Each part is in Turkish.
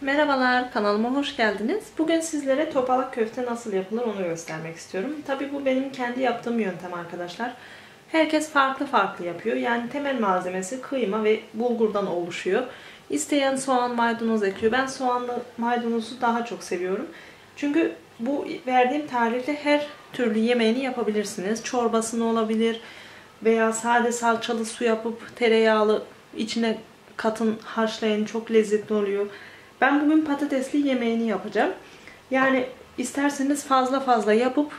Merhabalar, kanalıma hoş geldiniz. Bugün sizlere topalak köfte nasıl yapılır onu göstermek istiyorum. Tabi bu benim kendi yaptığım yöntem arkadaşlar. Herkes farklı farklı yapıyor. Yani temel malzemesi kıyma ve bulgurdan oluşuyor. İsteyen soğan, maydanoz ekliyor. Ben soğanlı maydanozu daha çok seviyorum. Çünkü bu verdiğim tarifte her türlü yemeğini yapabilirsiniz. Çorbasını olabilir veya sade salçalı su yapıp tereyağlı içine katın haşlayın çok lezzetli oluyor. Ben bugün patatesli yemeğini yapacağım. Yani isterseniz fazla fazla yapıp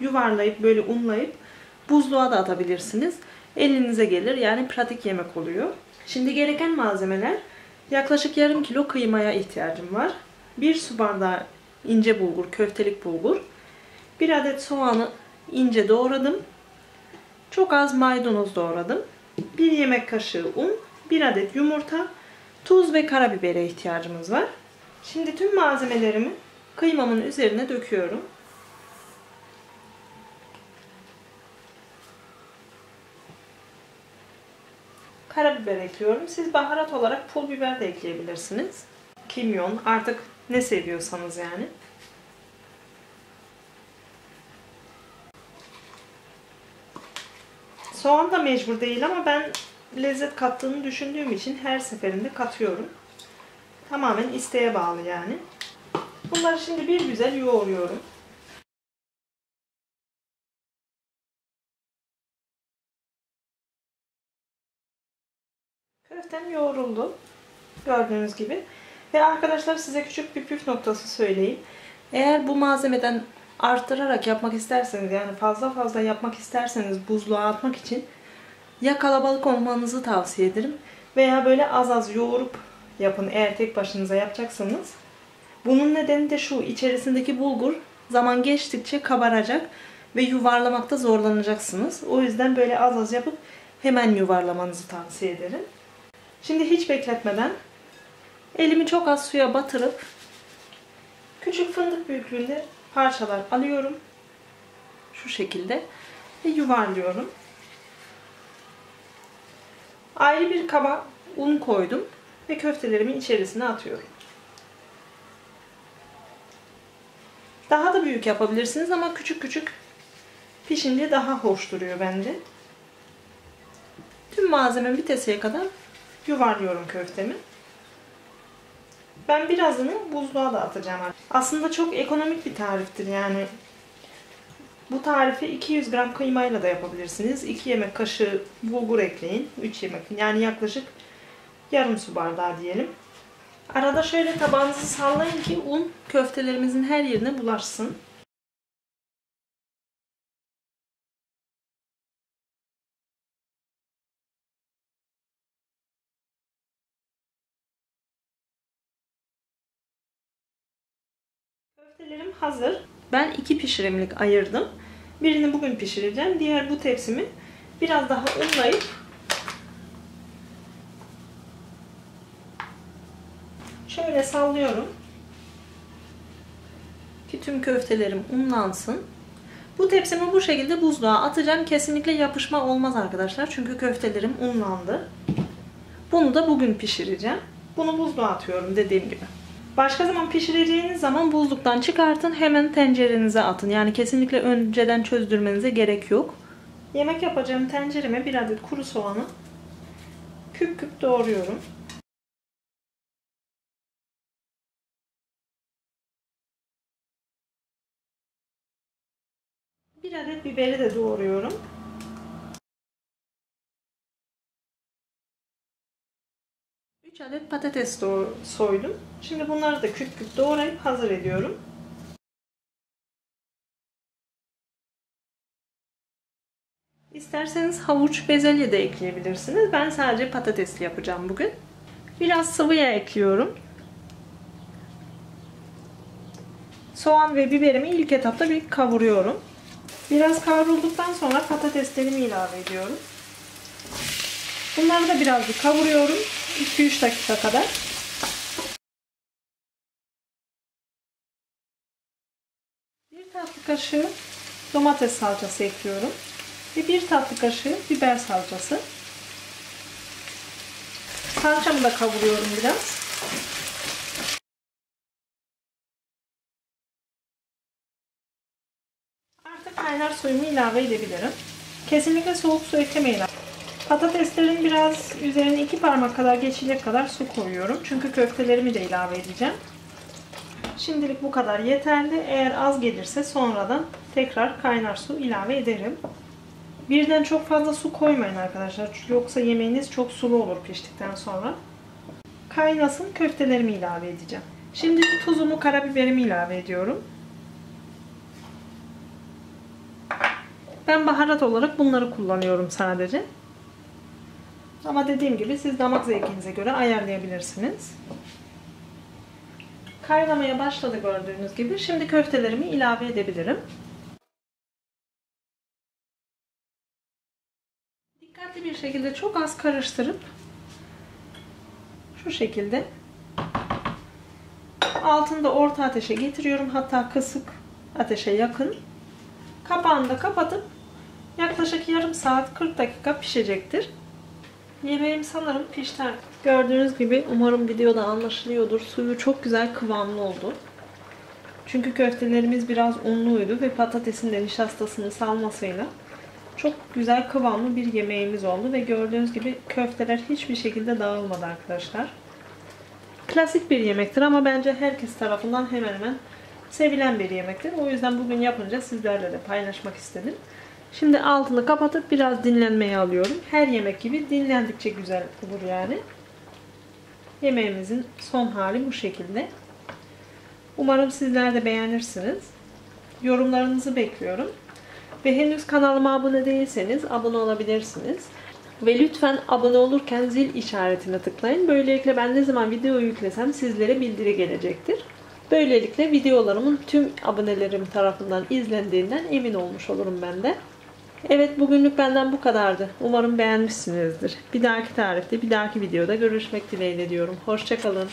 yuvarlayıp böyle unlayıp buzluğa da atabilirsiniz. Elinize gelir yani pratik yemek oluyor. Şimdi gereken malzemeler yaklaşık yarım kilo kıymaya ihtiyacım var. Bir su bardağı ince bulgur, köftelik bulgur. Bir adet soğanı ince doğradım. Çok az maydanoz doğradım. Bir yemek kaşığı un, bir adet yumurta, tuz ve karabibere ihtiyacımız var. Şimdi tüm malzemelerimi kıymamın üzerine döküyorum. Karabiber ekliyorum. Siz baharat olarak pul biber de ekleyebilirsiniz. Kimyon artık ne seviyorsanız yani. Soğan da mecbur değil ama ben lezzet kattığını düşündüğüm için her seferinde katıyorum. Tamamen isteğe bağlı yani. Bunları şimdi bir güzel yoğuruyorum. Köftem yoğruldu. Gördüğünüz gibi. Ve arkadaşlar size küçük bir püf noktası söyleyeyim. Eğer bu malzemeden arttırarak yapmak isterseniz yani fazla fazla yapmak isterseniz buzluğa atmak için ya kalabalık olmanızı tavsiye ederim veya böyle az az yoğurup yapın eğer tek başınıza yapacaksanız. Bunun nedeni de şu içerisindeki bulgur zaman geçtikçe kabaracak ve yuvarlamakta zorlanacaksınız. O yüzden böyle az az yapıp hemen yuvarlamanızı tavsiye ederim. Şimdi hiç bekletmeden elimi çok az suya batırıp küçük fındık büyüklüğünde parçalar alıyorum. Şu şekilde ve yuvarlıyorum. Ayrı bir kaba un koydum ve köftelerimi içerisine atıyorum. Daha da büyük yapabilirsiniz ama küçük küçük pişince daha hoş duruyor bence. Tüm malzeme bitesiye kadar yuvarlıyorum köftemi. Ben birazını buzluğa da atacağım. Aslında çok ekonomik bir tariftir yani. Bu tarifi 200 gram kıymayla da yapabilirsiniz. 2 yemek kaşığı bulgur ekleyin. 3 yemek yani yaklaşık yarım su bardağı diyelim. Arada şöyle tabağınızı sallayın ki un köftelerimizin her yerine bulaşsın. Köftelerim hazır. Ben iki pişirimlik ayırdım. Birini bugün pişireceğim. Diğer bu tepsimi biraz daha unlayıp şöyle sallıyorum. Ki tüm köftelerim unlansın. Bu tepsimi bu şekilde buzluğa atacağım. Kesinlikle yapışma olmaz arkadaşlar. Çünkü köftelerim unlandı. Bunu da bugün pişireceğim. Bunu buzluğa atıyorum dediğim gibi. Başka zaman pişireceğiniz zaman buzluktan çıkartın hemen tencerenize atın. Yani kesinlikle önceden çözdürmenize gerek yok. Yemek yapacağım tencereme bir adet kuru soğanı küp küp doğruyorum. Bir adet biberi de doğruyorum. Adet patates soydum. Şimdi bunları da küp küp doğrayıp hazır ediyorum. İsterseniz havuç, bezelye de ekleyebilirsiniz. Ben sadece patatesli yapacağım bugün. Biraz sıvı yağ ekliyorum. Soğan ve biberimi ilk etapta bir kavuruyorum. Biraz kavrulduktan sonra patateslerimi ilave ediyorum. Bunları da biraz bir kavuruyorum. 2-3 dakika kadar. Bir tatlı kaşığı domates salçası ekliyorum. Ve bir tatlı kaşığı biber salçası. Salçamı da kavuruyorum biraz. Artık kaynar suyumu ilave edebilirim. Kesinlikle soğuk su eklemeyin. Patateslerin biraz üzerine iki parmak kadar geçecek kadar su koyuyorum. Çünkü köftelerimi de ilave edeceğim. Şimdilik bu kadar yeterli. Eğer az gelirse sonradan tekrar kaynar su ilave ederim. Birden çok fazla su koymayın arkadaşlar. Yoksa yemeğiniz çok sulu olur piştikten sonra. Kaynasın köftelerimi ilave edeceğim. Şimdi tuzumu, karabiberimi ilave ediyorum. Ben baharat olarak bunları kullanıyorum sadece. Ama dediğim gibi siz damak zevkinize göre ayarlayabilirsiniz. Kaynamaya başladı gördüğünüz gibi. Şimdi köftelerimi ilave edebilirim. Dikkatli bir şekilde çok az karıştırıp şu şekilde altında orta ateşe getiriyorum. Hatta kısık ateşe yakın. Kapağını da kapatıp yaklaşık yarım saat 40 dakika pişecektir. Yemeğim sanırım pişti. Gördüğünüz gibi umarım videoda anlaşılıyordur. Suyu çok güzel kıvamlı oldu. Çünkü köftelerimiz biraz unluydu ve patatesin de nişastasını salmasıyla çok güzel kıvamlı bir yemeğimiz oldu ve gördüğünüz gibi köfteler hiçbir şekilde dağılmadı arkadaşlar. Klasik bir yemektir ama bence herkes tarafından hemen hemen sevilen bir yemektir. O yüzden bugün yapınca sizlerle de paylaşmak istedim. Şimdi altını kapatıp biraz dinlenmeye alıyorum. Her yemek gibi dinlendikçe güzel olur yani. Yemeğimizin son hali bu şekilde. Umarım sizler de beğenirsiniz. Yorumlarınızı bekliyorum. Ve henüz kanalıma abone değilseniz abone olabilirsiniz. Ve lütfen abone olurken zil işaretine tıklayın. Böylelikle ben ne zaman video yüklesem sizlere bildiri gelecektir. Böylelikle videolarımın tüm abonelerim tarafından izlendiğinden emin olmuş olurum ben de. Evet bugünlük benden bu kadardı. Umarım beğenmişsinizdir. Bir dahaki tarifte, bir dahaki videoda görüşmek dileğiyle diyorum. Hoşçakalın.